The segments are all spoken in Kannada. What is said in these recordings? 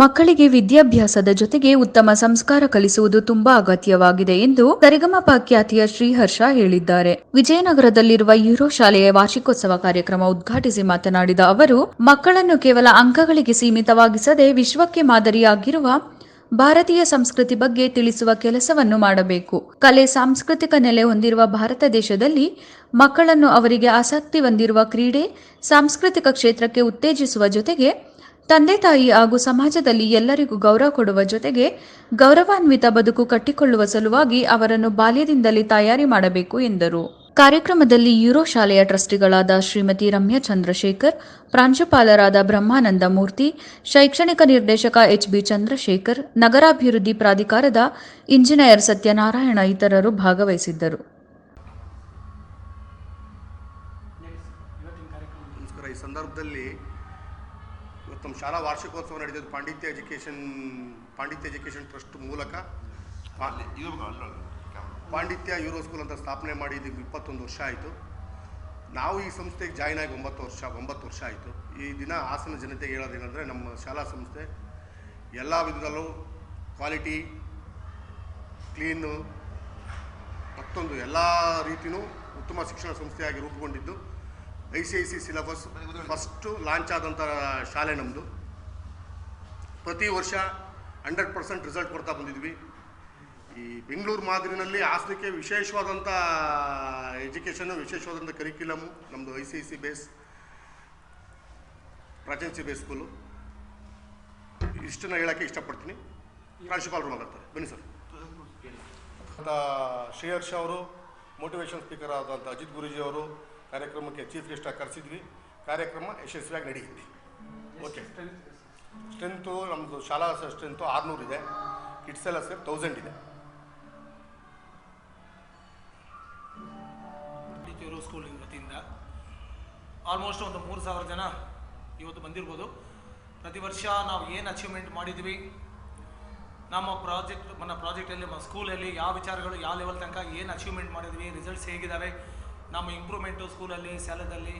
ಮಕ್ಕಳಿಗೆ ವಿದ್ಯಾಭ್ಯಾಸದ ಜೊತೆಗೆ ಉತ್ತಮ ಸಂಸ್ಕಾರ ಕಲಿಸುವುದು ತುಂಬಾ ಅಗತ್ಯವಾಗಿದೆ ಎಂದು ಸರಿಗಮಪ ಖ್ಯಾತಿಯ ಶ್ರೀಹರ್ಷ ಹೇಳಿದ್ದಾರೆ. ವಿಜಯನಗರದಲ್ಲಿರುವ ಯೂರೋ ಶಾಲೆಯ ವಾರ್ಷಿಕೋತ್ಸವ ಕಾರ್ಯಕ್ರಮ ಉದ್ಘಾಟಿಸಿ ಮಾತನಾಡಿದ ಅವರು, ಮಕ್ಕಳನ್ನು ಕೇವಲ ಅಂಕಗಳಿಗೆ ಸೀಮಿತವಾಗಿಸದೆ ವಿಶ್ವಕ್ಕೆ ಮಾದರಿಯಾಗಿರುವ ಭಾರತೀಯ ಸಂಸ್ಕೃತಿ ಬಗ್ಗೆ ತಿಳಿಸುವ ಕೆಲಸವನ್ನು ಮಾಡಬೇಕು. ಕಲೆ ಸಾಂಸ್ಕೃತಿಕ ನೆಲೆ ಹೊಂದಿರುವ ಭಾರತ ದೇಶದಲ್ಲಿ ಮಕ್ಕಳನ್ನು ಅವರಿಗೆ ಆಸಕ್ತಿ ಹೊಂದಿರುವ ಕ್ರೀಡೆ ಸಾಂಸ್ಕೃತಿಕ ಕ್ಷೇತ್ರಕ್ಕೆ ಉತ್ತೇಜಿಸುವ ಜೊತೆಗೆ ತಂದೆ ತಾಯಿ ಹಾಗೂ ಸಮಾಜದಲ್ಲಿ ಎಲ್ಲರಿಗೂ ಗೌರವ ಕೊಡುವ ಜೊತೆಗೆ ಗೌರವಾನ್ವಿತ ಬದುಕು ಕಟ್ಟಿಕೊಳ್ಳುವ ಸಲುವಾಗಿ ಅವರನ್ನು ಬಾಲ್ಯದಿಂದಲೇ ತಯಾರಿ ಮಾಡಬೇಕು ಎಂದರು. ಕಾರ್ಯಕ್ರಮದಲ್ಲಿ ಯೂರೋ ಶಾಲೆಯ ಟ್ರಸ್ಟಿಗಳಾದ ಶ್ರೀಮತಿ ರಮ್ಯಾ ಚಂದ್ರಶೇಖರ್, ಪ್ರಾಂಶುಪಾಲರಾದ ಬ್ರಹ್ಮಾನಂದ ಮೂರ್ತಿ, ಶೈಕ್ಷಣಿಕ ನಿರ್ದೇಶಕ ಎಚ್ ಬಿ ಚಂದ್ರಶೇಖರ್, ನಗರಾಭಿವೃದ್ಧಿ ಪ್ರಾಧಿಕಾರದ ಇಂಜಿನಿಯರ್ ಸತ್ಯನಾರಾಯಣ ಇತರರು ಭಾಗವಹಿಸಿದ್ದರು. ಈ ಸಂದರ್ಭದಲ್ಲಿ ಇವತ್ತು ನಮ್ಮ ಶಾಲಾ ವಾರ್ಷಿಕೋತ್ಸವ ನಡೆದಿದ್ದು ಪಾಂಡಿತ್ಯ ಎಜುಕೇಷನ್ ಪಾಂಡಿತ್ಯ ಎಜುಕೇಷನ್ ಟ್ರಸ್ಟ್ ಮೂಲಕ. ಪಾಂಡಿತ್ಯ ಯೂರೋ ಸ್ಕೂಲ್ ಅಂತ ಸ್ಥಾಪನೆ ಮಾಡಿ ಇದಕ್ಕೆ ಇಪ್ಪತ್ತೊಂದು ವರ್ಷ ಆಯಿತು. ನಾವು ಈ ಸಂಸ್ಥೆಗೆ ಜಾಯ್ನ್ ಆಗಿ ಒಂಬತ್ತು ವರ್ಷ ಒಂಬತ್ತು ವರ್ಷ ಆಯಿತು. ಈ ದಿನ ಹಾಸನ ಜನತೆಗೆ ಹೇಳೋದೇನೆಂದರೆ ನಮ್ಮ ಶಾಲಾ ಸಂಸ್ಥೆ ಎಲ್ಲ ವಿಧದಲ್ಲೂ ಕ್ವಾಲಿಟಿ ಕ್ಲೀನು ಮತ್ತೊಂದು ಎಲ್ಲ ರೀತಿಯೂ ಉತ್ತಮ ಶಿಕ್ಷಣ ಸಂಸ್ಥೆಯಾಗಿ ರೂಪುಗೊಂಡಿದ್ದು. I C I C syllabus first launch ಆದಂಥ ಶಾಲೆ ನಮ್ಮದು ಪ್ರತಿ ವರ್ಷ ಹಂಡ್ರೆಡ್ ಪರ್ಸೆಂಟ್ ರಿಸಲ್ಟ್ ಕೊಡ್ತಾ ಬಂದಿದ್ವಿ. ಈ ಬೆಂಗಳೂರು ಮಾದರಿನಲ್ಲಿ ಹಾಸನಕ್ಕೆ ವಿಶೇಷವಾದಂಥ ಎಜುಕೇಷನ್ನು, ವಿಶೇಷವಾದಂಥ ಕರಿಕ್ಯುಲಮು ನಮ್ಮದು I C I C base proficiency base school ಇಷ್ಟನ್ನು ಹೇಳೋಕ್ಕೆ ಇಷ್ಟಪಡ್ತೀನಿ. ಪ್ರಾಂಶುಪಾಲರು ಮಾತಾಡ್ತಾರೆ. ಬನ್ನಿ ಸರ್. ಶ್ರೀಹರ್ಷ ಅವರು ಮೋಟಿವೇಶನ್ ಸ್ಪೀಕರ್ ಆದಂಥ ಅಜಿತ್ ಗುರುಜಿ ಅವರು ಕಾರ್ಯಕ್ರಮಕ್ಕೆ ಚೀಫ್ ಗೆಸ್ಟಾಗಿ ಕರೆಸಿದ್ವಿ. ಕಾರ್ಯಕ್ರಮ ಯಶಸ್ವಿಯಾಗಿ ನಡೆಯುತ್ತೆ. ಓಕೆ ಸ್ಟ್ರೆಂತು ನಮ್ಮದು ಶಾಲಾ ಸ್ಟ್ರೆಂತು ಆರುನೂರು ಇದೆ. ಕಿಡ್ಸ್ ಎಲ್ಲ ಸೇರಿ ತೌಸಂಡ್ ಇದೆ. ಚೂರು ಸ್ಕೂಲಿನ ವತಿಯಿಂದ ಆಲ್ಮೋಸ್ಟ್ ಒಂದು ಮೂರು ಸಾವಿರ ಜನ ಇವತ್ತು ಬಂದಿರ್ಬೋದು. ಪ್ರತಿ ವರ್ಷ ನಾವು ಏನು ಅಚೀವ್ಮೆಂಟ್ ಮಾಡಿದ್ವಿ ನಮ್ಮ ಪ್ರಾಜೆಕ್ಟ್ ನಮ್ಮ ಪ್ರಾಜೆಕ್ಟಲ್ಲಿ ನಮ್ಮ ಸ್ಕೂಲಲ್ಲಿ ಯಾವ ವಿಚಾರಗಳು ಯಾವ ಲೆವೆಲ್ ತನಕ ಏನು ಅಚೀವ್ಮೆಂಟ್ ಮಾಡಿದ್ವಿ ರಿಸಲ್ಟ್ಸ್ ಹೇಗಿದ್ದಾವೆ ನಮ್ಮ ಇಂಪ್ರೂವ್ಮೆಂಟು ಸ್ಕೂಲಲ್ಲಿ ಸ್ಯಾಲದಲ್ಲಿ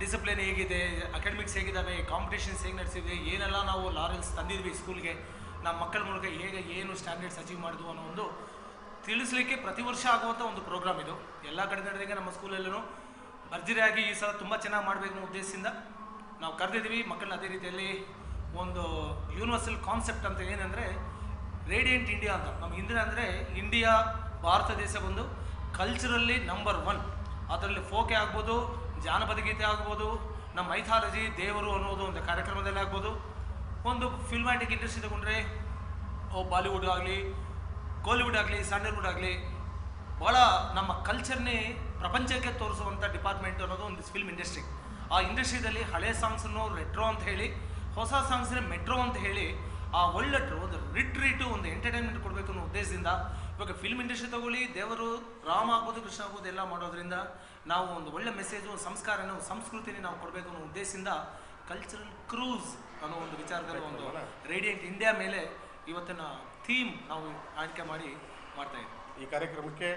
ಡಿಸಿಪ್ಲಿನ್ ಹೇಗಿದೆ ಅಕಾಡೆಮಿಕ್ಸ್ ಹೇಗಿದ್ದಾವೆ ಕಾಂಪಿಟೇಷನ್ಸ್ ಹೇಗೆ ನಡೆಸಿದ್ವಿ, ಏನೆಲ್ಲ ನಾವು ಲಾರೆಲ್ಸ್ ತಂದಿದ್ವಿ ಸ್ಕೂಲ್ಗೆ ನಮ್ಮ ಮಕ್ಕಳ ಮೂಲಕ ಹೇಗೆ, ಏನು ಸ್ಟ್ಯಾಂಡರ್ಡ್ಸ್ ಅಚೀವ್ ಮಾಡಿದ್ವು ಅನ್ನೋ ಒಂದು ತಿಳಿಸ್ಲಿಕ್ಕೆ ಪ್ರತಿ ವರ್ಷ ಆಗುವಂಥ ಒಂದು ಪ್ರೋಗ್ರಾಮ್ ಇದು. ಎಲ್ಲ ಕಡೆ ನಡೆದಂಗೆ ನಮ್ಮ ಸ್ಕೂಲಲ್ಲೂ ಭರ್ಜರಿಯಾಗಿ ಈ ಸಲ ತುಂಬ ಚೆನ್ನಾಗಿ ಮಾಡಬೇಕು ಅನ್ನೋ ಉದ್ದೇಶದಿಂದ ನಾವು ಕರೆದಿದ್ದೀವಿ. ಮಕ್ಕಳನ್ನ ಅದೇ ರೀತಿಯಲ್ಲಿ ಒಂದು ಯೂನಿವರ್ಸಲ್ ಕಾನ್ಸೆಪ್ಟ್ ಅಂತ ಏನಂದರೆ ರೇಡಿಯಂಟ್ ಇಂಡಿಯಾ ಅಂತ. ನಮ್ಮ ಹಿಂದಿನ ಅಂದರೆ ಇಂಡಿಯಾ ಭಾರತ ದೇಶ ಬಂದು ಕಲ್ಚರಲ್ಲಿ ನಂಬರ್ ಒನ್ ಅದರಲ್ಲಿ ಫೋಕೆ ಆಗ್ಬೋದು, ಜಾನಪದ ಗೀತೆ ಆಗ್ಬೋದು, ನಮ್ಮ ಮೈಥಾಲಜಿ, ದೇವರು ಅನ್ನೋದು ಒಂದು ಕಾರ್ಯಕ್ರಮದಲ್ಲಿ ಆಗ್ಬೋದು. ಒಂದು ಫಿಲ್ಮ್ಯಾಟಿಕ್ ಇಂಡಸ್ಟ್ರಿ ತಗೊಂಡ್ರೆ, ಓ ಬಾಲಿವುಡ್ ಆಗಲಿ ಕೋಲಿವುಡ್ ಆಗಲಿ ಸ್ಯಾಂಡಲ್ವುಡ್ ಆಗಲಿ ಭಾಳ ನಮ್ಮ ಕಲ್ಚರ್ನೇ ಪ್ರಪಂಚಕ್ಕೆ ತೋರಿಸುವಂಥ ಡಿಪಾರ್ಟ್ಮೆಂಟ್ ಅನ್ನೋದು ಒಂದು ಫಿಲ್ಮ್ ಇಂಡಸ್ಟ್ರಿ ಆ ಇಂಡಸ್ಟ್ರಿದಲ್ಲಿ ಹಳೆ ಸಾಂಗ್ಸನ್ನು ರೆಟ್ರೋ ಅಂತ ಹೇಳಿ, ಹೊಸ ಸಾಂಗ್ಸ್ನ ಮೆಟ್ರೋ ಅಂತ ಹೇಳಿ ಆ ಒಳ್ಳೆ ಒಂದು ರಿಟ್ರೀಟು ಒಂದು ಎಂಟರ್ಟೈನ್ಮೆಂಟ್ ಕೊಡಬೇಕು ಅನ್ನೋ ಉದ್ದೇಶದಿಂದ ಇವಾಗ ಫಿಲ್ಮ್ ಇಂಡಸ್ಟ್ರಿ ತಗೊಳ್ಳಿ ದೇವರು ರಾಮ ಆಗ್ಬೋದು ಕೃಷ್ಣ ಆಗ್ಬೋದು ಎಲ್ಲ ಮಾಡೋದ್ರಿಂದ ನಾವು ಒಂದು ಒಳ್ಳೆ ಮೆಸೇಜು ಸಂಸ್ಕಾರನ ಒಂದು ಸಂಸ್ಕೃತಿನ ನಾವು ಕೊಡಬೇಕು ಅನ್ನೋ ಉದ್ದೇಶದಿಂದ ಕಲ್ಚರಲ್ ಕ್ರೂಸ್ ಅನ್ನೋ ಒಂದು ವಿಚಾರದಲ್ಲಿ ಒಂದು ರೇಡಿಯಂಟ್ ಇಂಡಿಯಾ ಮೇಲೆ ಇವತ್ತಿನ ಥೀಮ್ ನಾವು ಆಯ್ಕೆ ಮಾಡಿ ಮಾಡ್ತಾ ಇದ್ದೀವಿ. ಈ ಕಾರ್ಯಕ್ರಮಕ್ಕೆ